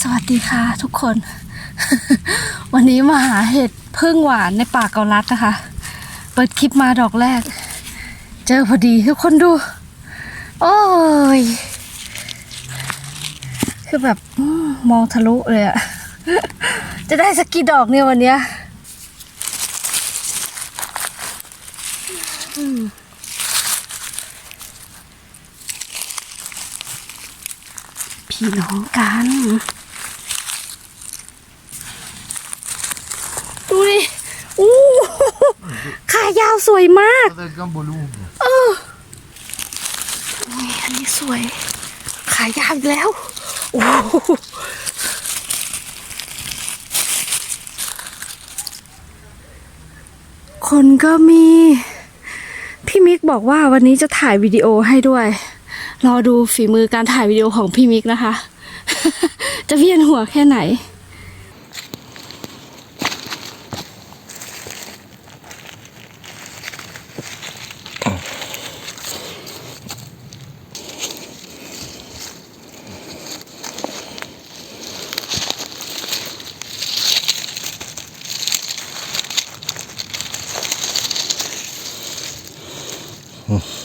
สวัสดีค่ะทุกคน วันนี้มาหาเห็ดพึ่งหวานในป่าเกาลัดนะคะ เปิดคลิปมาดอกแรก เจอพอดีทุกคนดู โอ้ย คือแบบมองทะลุเลยอะจะได้สักกี่ดอกเนี่ยวันเนี้ยพี่น้องกัน ดูดิ อู้ขายาวสวยมาก del gambo lungo. นี่อันนี้สวย ขายาวอีกแล้ว โอ้โหคนก็มี พี่มิกบอกว่าวันนี้จะถ่ายวิดีโอให้ด้วย รอดูฝีมือการถ่ายวิดีโอของพี่มิกนะคะ จะเวียนหัวแค่ไหน Hmm.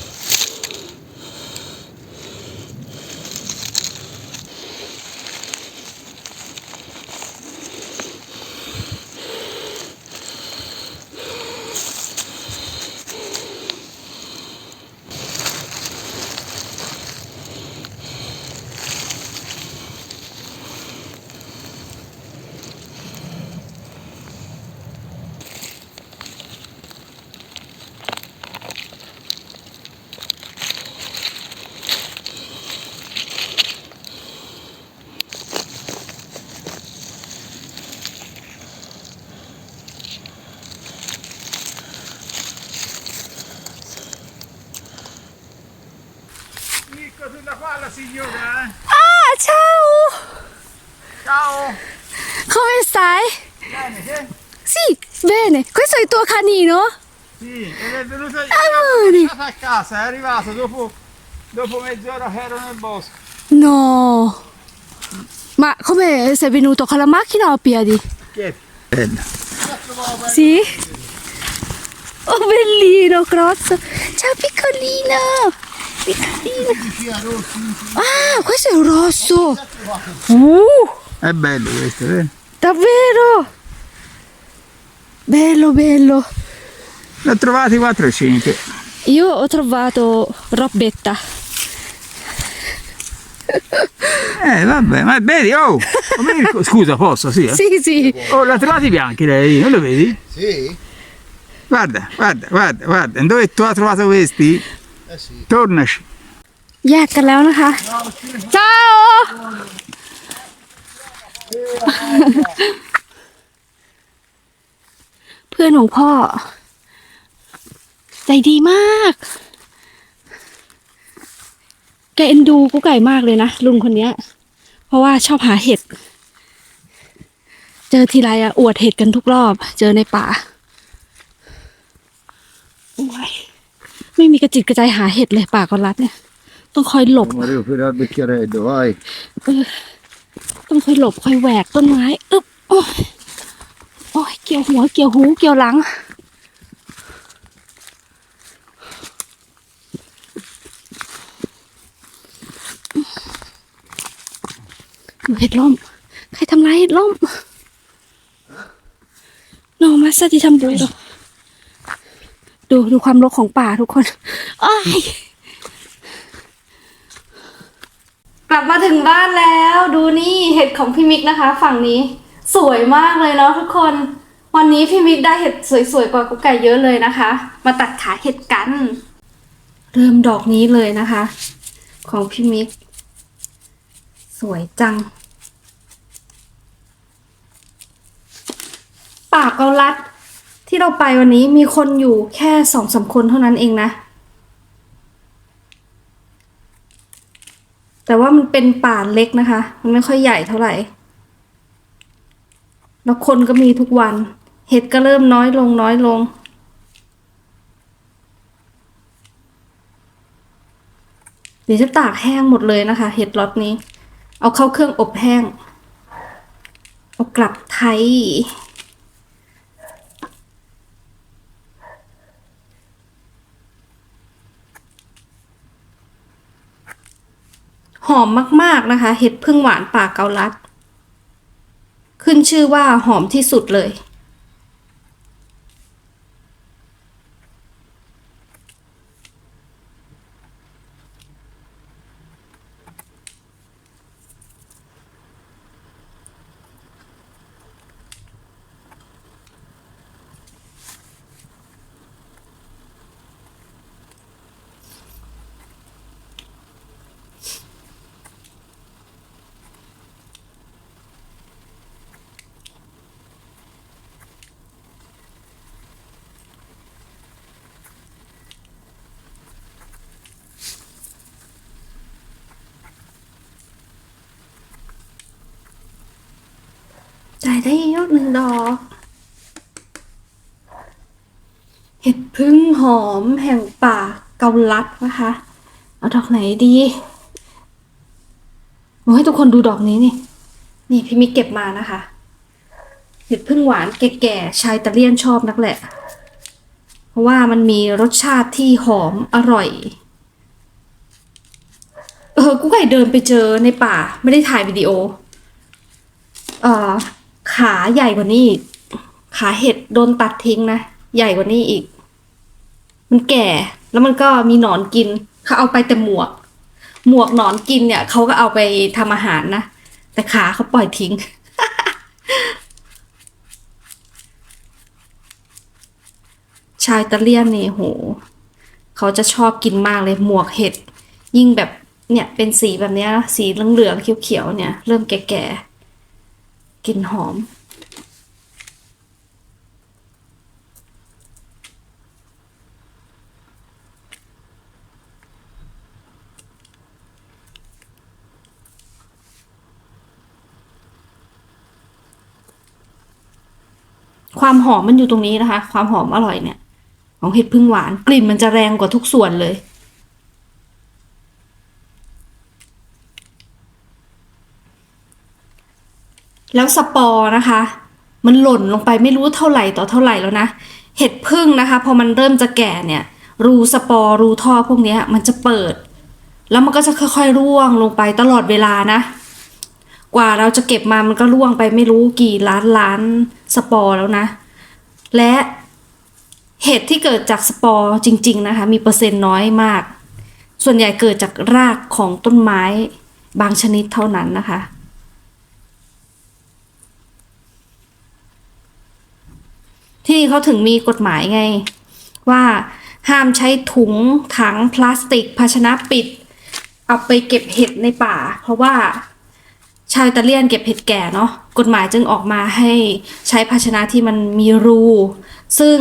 signora! Ah, ciao! Ciao! Come stai? Bene, te? Sì, bene. Questo è il tuo canino? Sì, ed è venuto Amore. Ah, a casa, è arrivato dopo, dopo mezz'ora che ero nel bosco. No! Ma come sei venuto? Con la macchina o a piedi? Piedi. Bella. Sì? Oh bellino, Crozzo! Ciao piccolino! Ah, questo è un rosso. Uh, È bello questo, eh? davvero. Bello, bello. Ne ho trovati 4 o 5. Io ho trovato robetta. Eh, vabbè, ma vedi, oh! Scusa, posso, sì? eh? Sì, sì. Oh, l'ha trovati bianchi lei, non lo vedi? Sì? Guarda, guarda, guarda, guarda. Dove tu hai trovato questi? Eh sì. Tornaci. แยกกันแล้วนะคะ เจ้า เพื่อนของพ่อ ใจดีมาก แกเอ็นดูกูไก่มากเลยนะ ลุงคนเนี้ย เพราะว่าชอบหาเห็ด เจอทีไรอะอวดเห็ดกันทุกรอบ เจอในป่าโอ้ย ไม่มีกระจิตกระใจหาเห็ดเลยป่ากอนรัดเนี่ย ต้องคอยหลบ Mario, per il bicchierello, vai. ต้องคอยหลบคอยแหวกต้นไม้อึ๊บโอ้ยโอ้ยเกี่ยวหัวเกี่ยวหูเกี่ยวหลังดูเห็ดล่ม ใครทำร้ายเห็ดล่มโนมาสติทำบูดู ดูดูความรกของป่าทุกคนอ้ายกลับมาถึงบ้านแล้วดูนี่เห็ดของพี่มิกนะคะ ฝั่งนี้สวยมากเลยเนาะทุกคน วันนี้พี่มิกได้เห็ดสวยๆกว่ากุ๊กไก่เยอะเลยนะคะ มาตัดขาเห็ดกัน เริ่มดอกนี้เลยนะคะ ของพี่มิก สวยจังป่าเกาลัด ที่เราไปวันนี้มีคนอยู่แค่สองสามคนเท่านั้นเองนะ แต่ว่ามันเป็นป่าเล็กนะคะ มันไม่ค่อยใหญ่เท่าไหร่ แล้วคนก็มีทุกวัน เห็ดก็เริ่มน้อยลงน้อยลง เดี๋ยวจะตากแห้งหมดเลยนะคะ เห็ดล็อตนี้ เอาเข้าเครื่องอบแห้ง เอากลับไทย อมมากๆนะคะ เห็ดพึ่งหวานป่าเกาลัด ขึ้นชื่อว่าหอมที่สุดเลย ได้ได้ยอดหนึ่งดอก เห็ดพึ่งหอมแห่งป่าเกาลัดนะคะ เอาดอกไหนดีโอ้ให้ทุกคนดูดอกนี้นี่ นี่พี่มิกเก็บมานะคะ เห็ดพึ่งหวานแก่ๆชายตะเลียนชอบนักแหละ เพราะว่ามันมีรสชาติที่หอมอร่อย เออกูไก่เดินไปเจอในป่า ไม่ได้ถ่ายวิดีโอ เอ่อ ขาใหญ่กว่านี้อีก ขาเห็ดโดนตัดทิ้งนะ ใหญ่กว่านี้อีก มันแก่ แล้วมันก็มีหนอนกิน เขาเอาไปแต่หมวก หมวกหนอนกินเนี่ยเขาก็เอาไปทำอาหารนะ แต่ขาเขาปล่อยทิ้ง ชายตะเลียนนี่โห เขาจะชอบกินมากเลยหมวกเห็ด ยิ่งแบบเนี่ยเป็นสีแบบนี้สีเหลืองๆเขียวๆเนี่ย เริ่มแก่ๆ กลิ่นหอม ความหอมมันอยู่ตรงนี้นะคะ ความหอมอร่อยเนี่ย ของเห็ดพึ่งหวานกลิ่นมันจะแรงกว่าทุกส่วนเลย แล้วสปอร์นะคะ มันหล่นลงไปไม่รู้เท่าไหร่ต่อเท่าไหร่แล้วนะ เห็ดพึ่งนะคะ พอมันเริ่มจะแก่เนี่ย รูสปอร์รูท่อพวกนี้มันจะเปิด แล้วมันก็จะค่อยๆร่วงลงไปตลอดเวลานะ กว่าเราจะเก็บมามันก็ร่วงไปไม่รู้กี่ล้านล้านสปอร์แล้วนะ และเห็ดที่เกิดจากสปอร์จริง ๆนะคะ มีเปอร์เซ็นต์น้อยมาก ส่วนใหญ่เกิดจากรากของต้นไม้บางชนิดเท่านั้นนะคะ ที่เขาถึงมีกฎหมายไง ว่าห้ามใช้ถุงถังพลาสติก ภาชนะปิด เอาไปเก็บเห็ดในป่า เพราะว่าชาวอิตาเลียนเก็บเห็ดแก่เนาะกฎหมายจึงออกมาให้ใช้ภาชนะที่มันมีรู ซึ่ง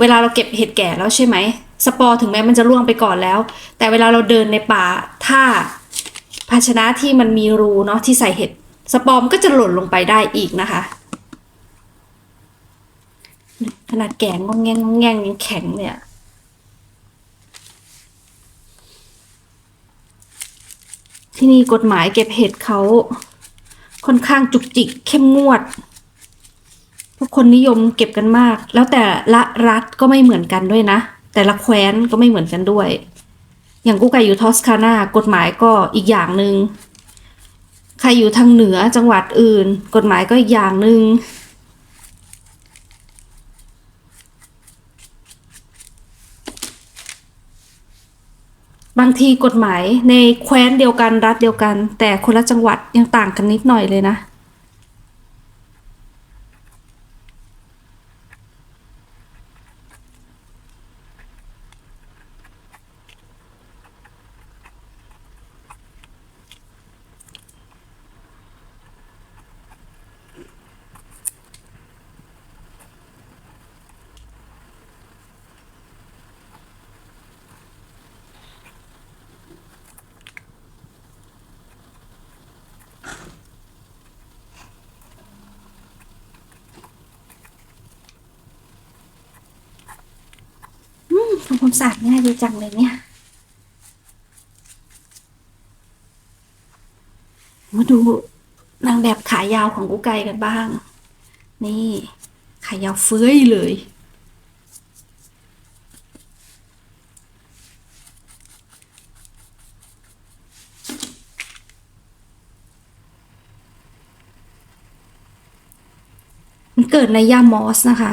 เวลาเราเก็บเห็ดแก่แล้วใช่ไหมสปอร์ถึงแม้มันจะร่วงไปก่อนแล้ว แต่เวลาเราเดินในป่าถ้าภาชนะที่มันมีรูเนาะที่ใส่เห็ดสปอร์มก็จะหล่นลงไปได้อีกนะคะ นาดแกงงงแงงงแงงยังแข็งเนี่ยที่นี่กฎหมายเก็บเห็ดเขาค่อนข้างจุกจิกเข้มงวดพวกคนนิยมเก็บกันมาก แล้วแต่ละรัฐก็ไม่เหมือนกันด้วยนะ แต่ละแคว้นก็ไม่เหมือนกันด้วย อย่างกูไก่อยู่ทอสคานากฎหมายก็อีกอย่างหนึ่งใครอยู่ทางเหนือจังหวัดอื่น กฎหมายก็อีกอย่างหนึ่ง บางทีกฎหมายในแคว้นเดียวกันรัฐเดียวกัน แต่คนละจังหวัดยังต่างกันนิดหน่อยเลยนะ ทำความสะอาดง่ายดีจังเลยเนี่ย มาดูนางแบบขายาวของกุ๊กไก่กันบ้าง นี่ ขายาวเฟ้ยเลย มันเกิดในยามอสนะคะ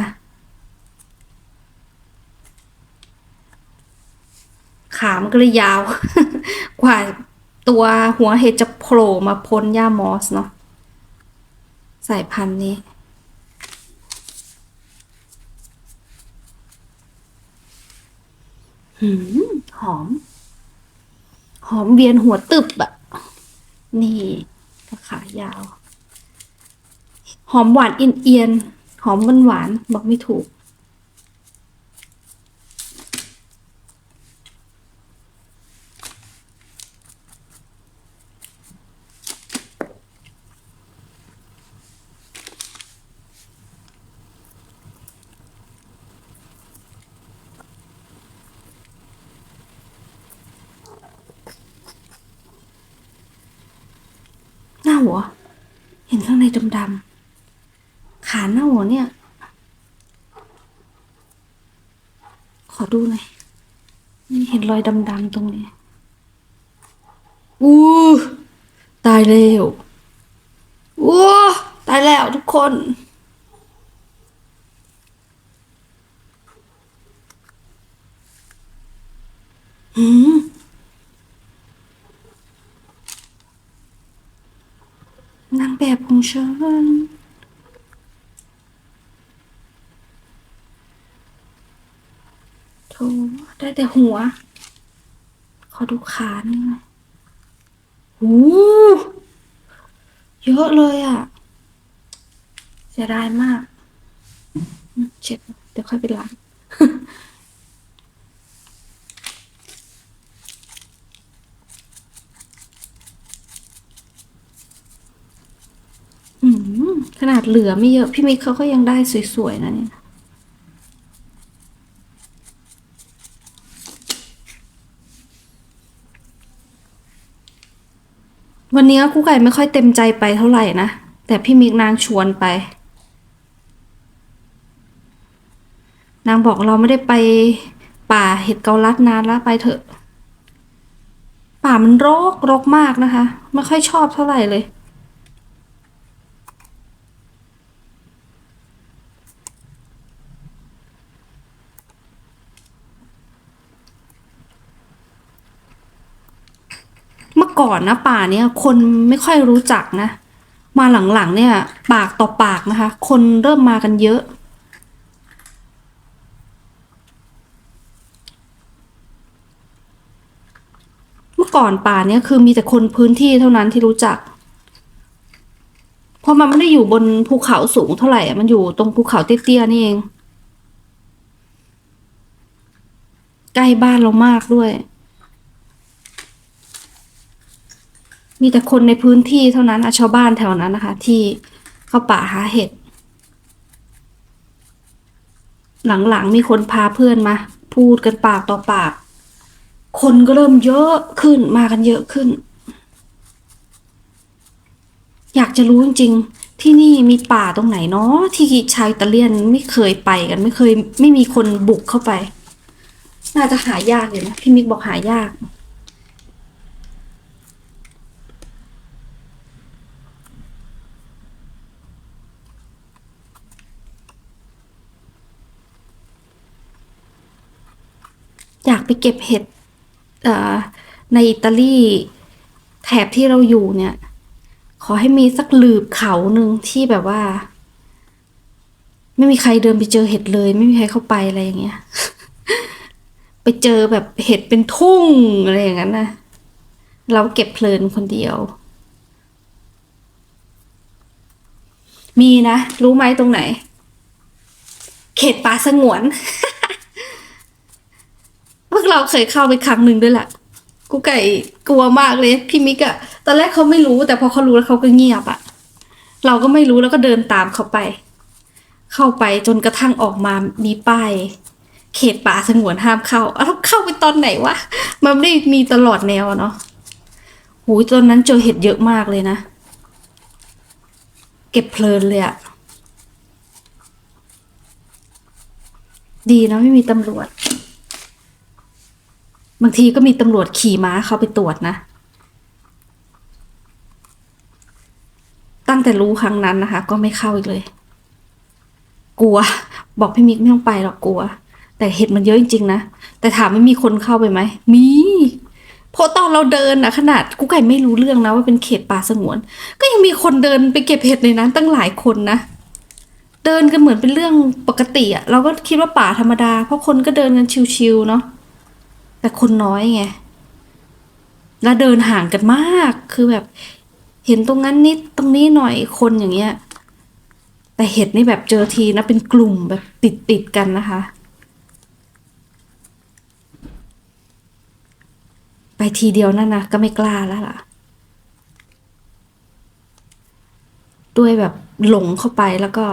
ขามน ก็เลยยาว กว่าตัวหัวเห็ดจะโผล่มาพ้นย่ามอสเนาะสายพันธุ์นี้หืมหอม หอมเวียนหัวตึบอะนี่ขายาว หอมหวานเอียนๆหอมหวานหวานบอกไม่ถูก หน้าหัว เห็นข้างในดำๆ ขาหน้าหัวเนี่ย ขอดูหน่อย นี่เห็นรอย ดำๆตรงนี้ อู้ตายแล้วอู้ตายแล้วทุกคน หืมนางแบบของฉันโถได้แต่หัว อดูขาหน่อยโอ้เยอะเลยอะเสียดายมาก เช็ดเดี๋ยวค่อยไปล้างขนาดเหลือไม่เยอะ พี่มิกเขาก็ยังได้สวยๆนะเนี่ย วันนี้กูไก่ไม่ค่อยเต็มใจไปเท่าไหร่นะ แต่พี่มิกนางชวนไป นางบอกเราไม่ได้ไปป่าเห็ดเกาลัดนานแล้วไปเถอะ ป่ามันรกรกมากนะคะ ไม่ค่อยชอบเท่าไหร่เลย ก่อนนะป่าเนี่ยคนไม่ค่อยรู้จักนะ มาหลังๆเนี่ย ปากต่อปากนะคะ คนเริ่มมากันเยอะ เมื่อก่อนป่าเนี่ยคือมีแต่คนพื้นที่เท่านั้นที่รู้จัก เพราะมันไม่ได้อยู่บนภูเขาสูงเท่าไหร่ มันอยู่ตรงภูเขาเตี้ยๆนี่เอง ใกล้บ้านเรามากด้วย มีแต่คนในพื้นที่เท่านั้นชาวบ้านแถวนั้นนะคะ ที่เข้าป่าหาเห็ด หลังๆมีคนพาเพื่อนมา พูดกันปากต่อปาก คนก็เริ่มเยอะขึ้นมากันเยอะขึ้น อยากจะรู้จริงๆ ที่นี่มีป่าตรงไหนเนาะที่ชาวอิตาเลียนไม่เคยไปกันไม่เคย ไม่มีคนบุกเข้าไป น่าจะหายากอยู่นะพี่มิกบอกหายาก อยากไปเก็บเห็ดในอิตาลีแถบที่เราอยู่เนี่ย ขอให้มีสักหลืบเขาหนึ่งที่แบบว่า ไม่มีใครเดินไปเจอเห็ดเลย ไม่มีใครเข้าไปอะไรอย่างเงี้ย ไปเจอแบบเห็ดเป็นทุ่งอะไรอย่างนั้นนะเราเก็บเพลินคนเดียว มีนะ รู้ไหมตรงไหน เขตป่าสงวน พวกเราเคยเข้าไปครั้งหนึ่งด้วยแหละกูไก่กลัวมากเลย พี่มิกอะตอนแรกเขาไม่รู้ แต่พอเขารู้แล้วเขาก็เงียบอะเราก็ไม่รู้แล้วก็เดินตามเขาไป เข้าไปจนกระทั่งออกมามีป้ายเขตป่าสงวนห้ามเข้าเอาเข้าไปตอนไหนวะมันไม่ได้มีตลอดแนวอะเนาะหูตอนนั้นเจอเห็ดเยอะมากเลยนะ เก็บเพลินเลยอะดีนะไม่มีตำรวจ บางทีก็มีตำรวจขี่ม้าเข้าไปตรวจนะ ตั้งแต่รู้ครั้งนั้นนะคะ ก็ไม่เข้าอีกเลย กลัว บอกพี่มิกไม่ต้องไปหรอกกลัว แต่เห็ดมันเยอะจริงๆนะ แต่ถามไม่มีคนเข้าไปไหม มีเพราะตอนเราเดินนะขนาดกูไก่ไม่รู้เรื่องนะว่าเป็นเขตป่าสงวน ก็ยังมีคนเดินไปเก็บเห็ดในนั้นตั้งหลายคนนะเดินกันเหมือนเป็นเรื่องปกติอะเราก็คิดว่าป่าธรรมดา เพราะคนก็เดินกันชิวๆเนาะ แต่คนน้อยไง แล้วเดินห่างกันมาก คือแบบ เห็นตรงนั้นนิดตรงนี้หน่อยคนอย่างเงี้ย แต่เห็ดนี่แบบเจอทีนะเป็นกลุ่มแบบติดติดกันนะคะ ไปทีเดียวนั่นนะก็ไม่กล้าแล้วล่ะ ด้วยแบบหลงเข้าไปแล้วก็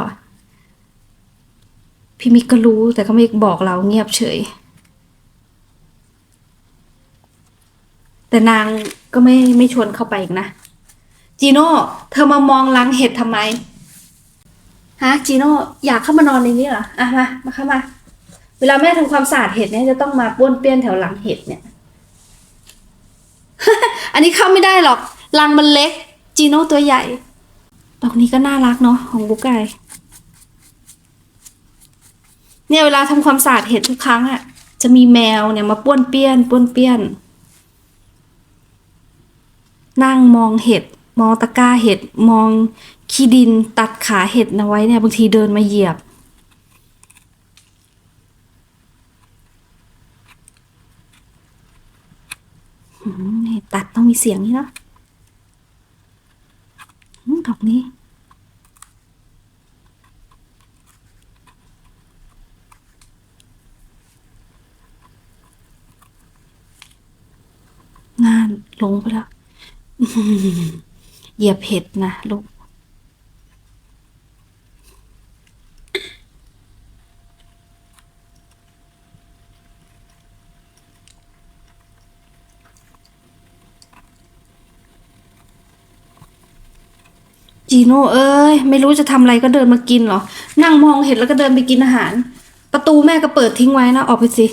พี่มิกก็รู้แต่ก็ไม่บอกเราเงียบเฉย แต่นางก็ไม่ไม่ชวนเข้าไปอีกนะ จีโน่ เธอมามองรังเห็ดทำไม ฮะ จีโน่ อยากเข้ามานอนในนี้เหรอ อะมา มาเข้ามา เวลาแม่ทำความสะอาดเห็ดเนี่ยจะต้องมาป้วนเปี้ยนแถวหลังเห็ดเนี่ย อันนี้เข้าไม่ได้หรอกรังมันเล็ก จีโน่ตัวใหญ่ ดอกนี้ก็น่ารักเนาะของกุ๊กไก่เนี่ยเวลาทำความสะอาดเห็ดทุกครั้งอะ่ะ จะมีแมวเนี่ยมาป้วนเปี้ยนป้วนเปี้ยน นั่งมองเห็ด มองตะกร้าเห็ด มองขี้ดินตัดขาเห็ดเอาไว้เนี่ยบางทีเดินมาเหยียบตัดต้องมีเสียงนี่เนาะดอกนี้งานลงไปแล้ว เหยียบเห็ดนะลูก จีโน่เอ้ย ไม่รู้จะทำอะไรก็เดินมากินเหรอ นั่งมองเห็ดแล้วก็เดินไปกินอาหาร ประตูแม่ก็เปิดทิ้งไว้นะ ออกไปสิ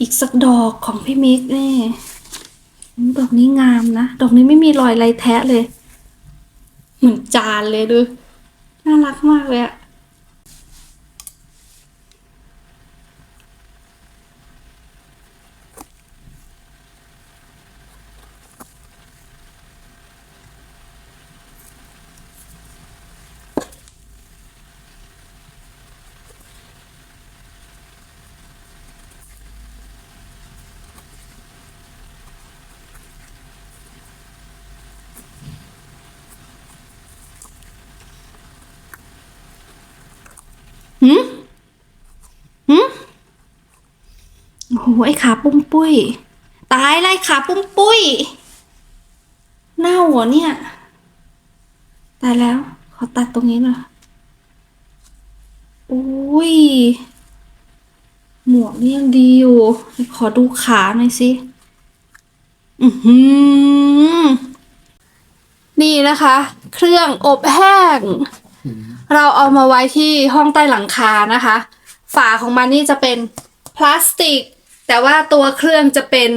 อีกสักดอกของพี่มิกนี่ดอกนี้งามนะ ดอกนี้ไม่มีรอยอะไรแทะเลย เหมือนจานเลยดู น่ารักมากเลยอะ หืมหืมโอ้โหไอ้ขาปุ้มปุ้ย ตายไล่ขาปุ้มปุ้ยเน่าหรอเนี่ย ตายแล้ว ขอตัดตรงนี้หน่อยอุ้ย หมวกนี่ยังดีอยู่ ขอดูขาหน่อยสิ อือหือนี่นะคะ เครื่องอบแห้ง เราเอามาไว้ที่ห้องใต้หลังคานะคะ ฝาของมันนี่จะเป็นพลาสติก แต่ว่าตัวเครื่องจะเป็น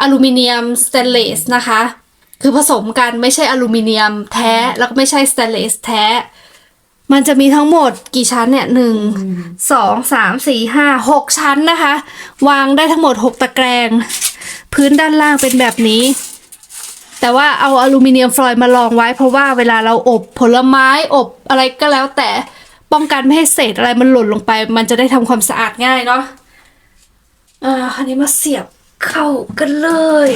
อลูมิเนียมสเตนเลสนะคะ คือผสมกันไม่ใช่อลูมิเนียมแท้ แล้วก็ไม่ใช่สเตนเลสแท้ มันจะมีทั้งหมดกี่ชั้นเนี่ยหนึ่งสองสามสี่ห้าหกชั้นนะคะ วางได้ทั้งหมดหกตะแกรง พื้นด้านล่างเป็นแบบนี้ แต่ว่าเอาอลูมิเนียมฟอยด์มาลองไว้ เพราะว่าเวลาเราอบผลไม้อบอะไรก็แล้วแต่ป้องกันไม่ให้เศษอะไรมันหล่นลงไป มันจะได้ทำความสะอาดง่ายเนาะอ่าอันนี้มาเสียบเข้ากันเลย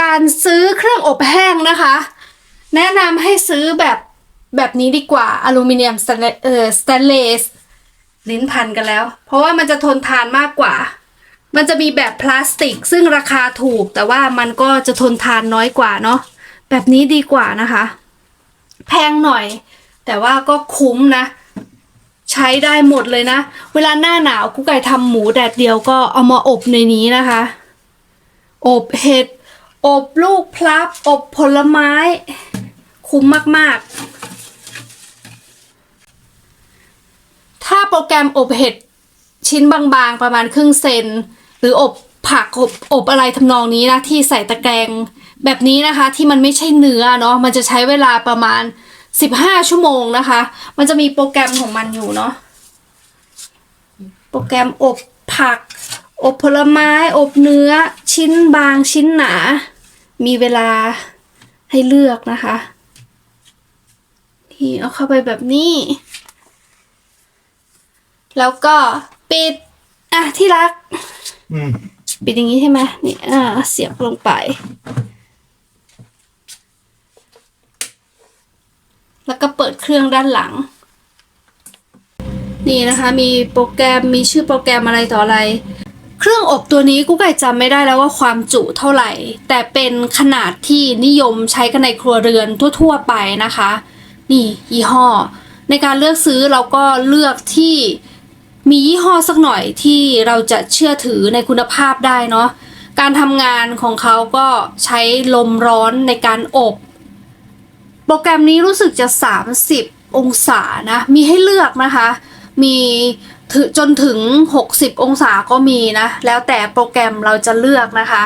การซื้อเครื่องอบแห้งนะคะ แนะนำให้ซื้อแบบแบบนี้ดีกว่าอลูมิเนียมสแตนเลส ลิ้นพันกันแล้ว เพราะว่ามันจะทนทานมากกว่า มันจะมีแบบพลาสติก ซึ่งราคาถูก แต่ว่ามันก็จะทนทานน้อยกว่าเนาะแบบนี้ดีกว่านะคะ แพงหน่อย แต่ว่าก็คุ้มนะ ใช้ได้หมดเลยนะ เวลาหน้าหนาวกุ๊กไก่ทำหมูแดดเดียวก็เอามาอบในนี้นะคะ อบเห็ดอบลูกพลับ อบผลไม้ คุ้มมากๆ ถ้าโปรแกรมอบเห็ดชิ้นบางๆ ประมาณครึ่งเซน หรืออบผักอบอบอะไรทำนองนี้นะ ที่ใส่ตะแกรงแบบนี้นะคะ ที่มันไม่ใช่เนื้อเนาะมันจะใช้เวลาประมาณ 15 ชั่วโมงนะคะ มันจะมีโปรแกรมของมันอยู่เนาะโปรแกรมอบผัก อบผลไม้ อบเนื้อ ชิ้นบางชิ้นหนา มีเวลาให้เลือกนะคะ นี่เอาเข้าไปแบบนี้ แล้วก็ปิด อะที่รัก Mm. ปิดอย่างนี้ใช่ไหมนี่อ่า เสียบลงไป แล้วก็เปิดเครื่องด้านหลัง นี่นะคะ มีโปรแกรมมีชื่อโปรแกรมอะไรต่ออะไร เครื่องอบตัวนี้กูไก่จำไม่ได้แล้วว่าความจุเท่าไหร่ แต่เป็นขนาดที่นิยมใช้กันในครัวเรือนทั่ว ๆ ไปนะคะ นี่ยี่ห้อ ในการเลือกซื้อเราก็เลือกที่ มียี่ห้อสักหน่อยที่เราจะเชื่อถือในคุณภาพได้เนาะการทำงานของเขาก็ใช้ลมร้อนในการอบ โปรแกรมนี้รู้สึกจะ 30 องศานะ มีให้เลือกนะคะ มีจนถึง 60 องศาก็มีนะ แล้วแต่โปรแกรมเราจะเลือกนะคะ